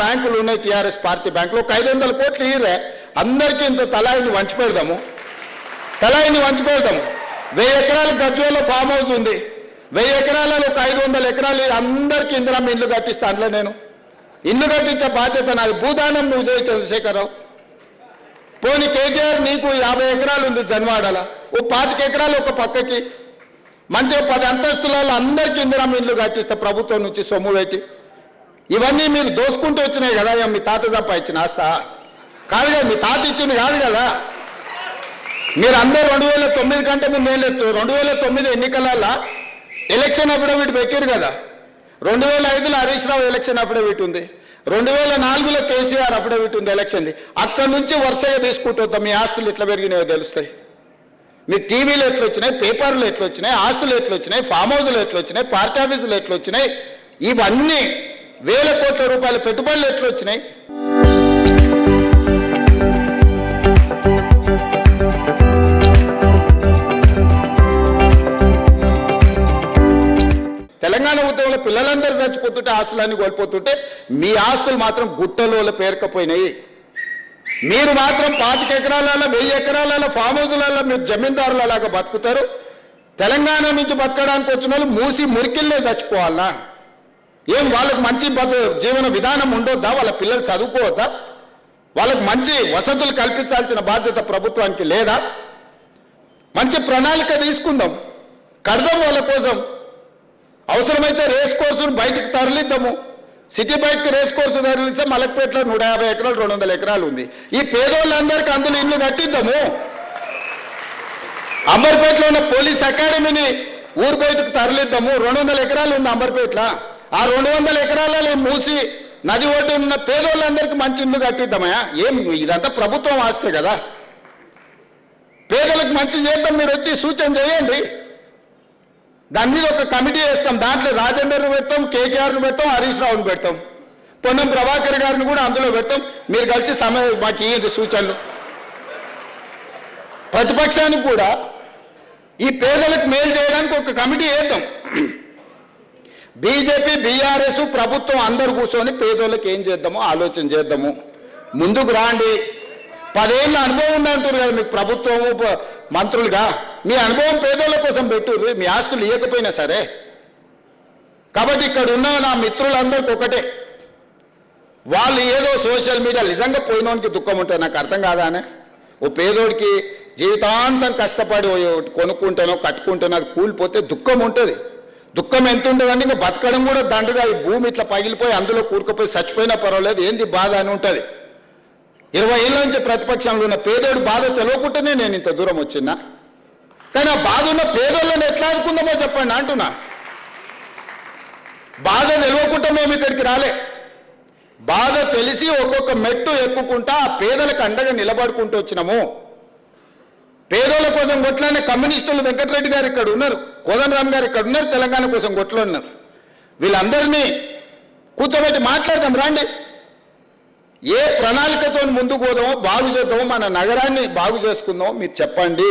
బ్యాంకులు ఉన్నాయి TRS party బ్యాంకులు. ఒక ఐదు వందల కోట్లు ఇయ్యరే. అందరికీ ఇంత తలాయిని వంచి పెడదాము తలాయిని వంచి పెడదాము వెయ్యి ఎకరాల గజ్వేలో ఫామ్ హౌస్ ఉంది. వెయ్యి ఎకరాలలో ఒక ఐదు వందల ఎకరాలు అందరికీ ఇందిరమ్మ ఇల్లు కట్టిస్తా అందులో నేను. ఇల్లు కట్టించే బాధ్యత నాది. భూదానం నువ్వు చేయి చంద్రశేఖరరావు పోనీ కేటీఆర్ నీకు యాభై ఎకరాలు ఉంది జన్వాడల. ఓ పాతిక ఎకరాలు ఒక పక్కకి. మంచిగా పది అంతస్తులలో అందరికీ ఇందిరమ్మ ఇల్లు కట్టిస్తా ప్రభుత్వం నుంచి సొమ్ము పెట్టి. ఇవన్నీ మీరు దోసుకుంటూ వచ్చినాయి కదా మీ తాత సంపాదించిన ఆస్త. కాదు కదా మీ తాత ఇచ్చింది కాదు కదా. మీరు అందరూ రెండు వేల తొమ్మిది కంటే ముందు ఏం లేదు. రెండు వేల తొమ్మిది ఎన్నికలలో ఎలక్షన్ అఫిడవిట్ పెట్టారు కదా. రెండు వేల ఐదులో హరీష్ రావు ఎలక్షన్ అఫిడవిట్ ఉంది రెండు వేల నాలుగులో కేసీఆర్ అఫిడవిట్ ఉంది ఎలక్షన్ది అక్కడి నుంచి వరుసగా తీసుకుంటూ వద్దాం మీ ఆస్తులు ఎట్లా పెరిగినాయో తెలుస్తాయి. మీ టీవీలు ఎట్లా వచ్చినాయి పేపర్లు ఎట్లా వచ్చినాయి ఆస్తులు ఎట్లా వచ్చినాయి ఫామ్ హౌస్లు ఎట్లా వచ్చినాయి పార్టీ ఆఫీసులు ఎట్లా వచ్చినాయి ఇవన్నీ వేల కోట్ల రూపాయల పెట్టుబడులు ఎట్లా వచ్చినాయి తెలంగాణ ఉద్యమంలో పిల్లలందరూ చచ్చిపోతుంటే ఆస్తులన్నీ కోల్పోతుంటే మీ ఆస్తులు మాత్రం గుట్టలో పేరుకపోయినాయి. మీరు మాత్రం పాతిక ఎకరాలలో వెయ్యి ఎకరాలలో ఫామ్ హౌజులలో మీరు జమీందారులలాగా బతుకుతారు. తెలంగాణ నుంచి బతకడానికి వచ్చిన వాళ్ళు మూసి మురికిల్లే చచ్చిపోవాలనా ఏం వాళ్ళకు మంచి జీవన విధానం ఉండొద్దా? వాళ్ళ పిల్లలు చదువుకోవద్దా? వాళ్ళకు మంచి వసతులు కల్పించాల్సిన బాధ్యత ప్రభుత్వానికి లేదా? మంచి ప్రణాళిక తీసుకుందాం. కడదాం వాళ్ళ కోసం. అవసరమైతే రేస్ కోర్సును బయటకు తరలిద్దాము. సిటీ బయటకు రేస్ కోర్సు తరలిస్తే మలక్పేటలో నూట యాభై ఎకరాలు రెండు వందల ఎకరాలు ఉంది. ఈ పేదోళ్ళందరికీ అందులో ఇల్లు కట్టిద్దాము. అంబర్పేటలో ఉన్న పోలీస్ అకాడమీని ఊరు బయటకు తరలిద్దాము. రెండు వందల ఎకరాలు ఉంది అంబర్పేటలో. ఆ రెండు వందల ఎకరాలలో మూసి నది ఒడ్డు ఉన్న పేదోళ్ళందరికీ మంచి ఇల్లు కట్టిద్దామయ్యా. ఏం ఇదంతా ప్రభుత్వం ఆస్తే కదా. పేదలకు మంచి చేద్దాం మీరు వచ్చి సూచన చేయండి. దాని మీద ఒక కమిటీ వేస్తాం దాంట్లో రాజేందర్ను పెడతాం కేకేఆర్ను పెడతాం హరీష్ రావును పెడతాం. పొన్నం ప్రభాకర్ గారిని కూడా అందులో పెడతాం. మీరు కలిసి సమయ మాకు ఇయ్యండి సూచనలు. ప్రతిపక్షానికి కూడా ఈ పేదలకు మేలు చేయడానికి ఒక కమిటీ వేద్దాం. బీజేపీ బీఆర్ఎస్ ప్రభుత్వం అందరు కూర్చొని పేదోళ్ళకి ఏం చేద్దామో ఆలోచన చేద్దాము. ముందుకు రాండి. పదేళ్ళ అనుభవం ఉంది అంటున్నారు కదా మీకు ప్రభుత్వము మంత్రులుగా. మీ అనుభవం పేదోళ్ళ కోసం పెట్టుర్రు మీ ఆస్తులు ఇవ్వకపోయినా సరే. కాబట్టి ఇక్కడ ఉన్న నా మిత్రులందరికీ ఒకటే. వాళ్ళు ఏదో సోషల్ మీడియా నిజంగా పోయినోనికి దుఃఖం ఉంటుంది నాకు అర్థం కాదానే ఓ పేదోడికి జీవితాంతం కష్టపడి కొనుక్కుంటేనో కొనుక్కుంటానో అది కూలిపోతే దుఃఖం ఉంటుంది. దుఃఖం ఎంత ఉంటుందంటే ఇంకా బతకడం కూడా దండగా. ఈ భూమి ఇట్లా పగిలిపోయి అందులో కూరుకుపోయి చచ్చిపోయినా పర్వాలేదు. ఏంది బాధ అని ఉంటుంది. ఇరవై ఏళ్ళ నుంచి ప్రతిపక్షంలో ఉన్న పేదోడు బాధ తెలియకుండానే నేను ఇంత దూరం వచ్చినా. కానీ ఆ బాధ ఉన్న పేదోళ్ళని ఎట్లా ఆదుకుందామో చెప్పండి అంటున్నా. బాధ తెలియకుండా మేము ఇక్కడికి రాలే. బాధ తెలిసి ఒక్కొక్క మెట్టు ఎక్కుకుంటా ఆ పేదలకు అండగా నిలబడుకుంటూ వచ్చినాము. పేదోళ్ళ కోసం కొట్లాడిన కమ్యూనిస్టులు వెంకటరెడ్డి గారు ఇక్కడ ఉన్నారు కోదండరామ్ గారు ఇక్కడ ఉన్నారు తెలంగాణ కోసం కొట్లాడినారు వీళ్ళందరినీ కూర్చోబెట్టి మాట్లాడదాం రాండి. ఏ ప్రణాళికతో ముందుకు పోదామో బాగు చేద్దామో మన నగరాన్ని బాగు చేసుకుందామో మీరు చెప్పండి.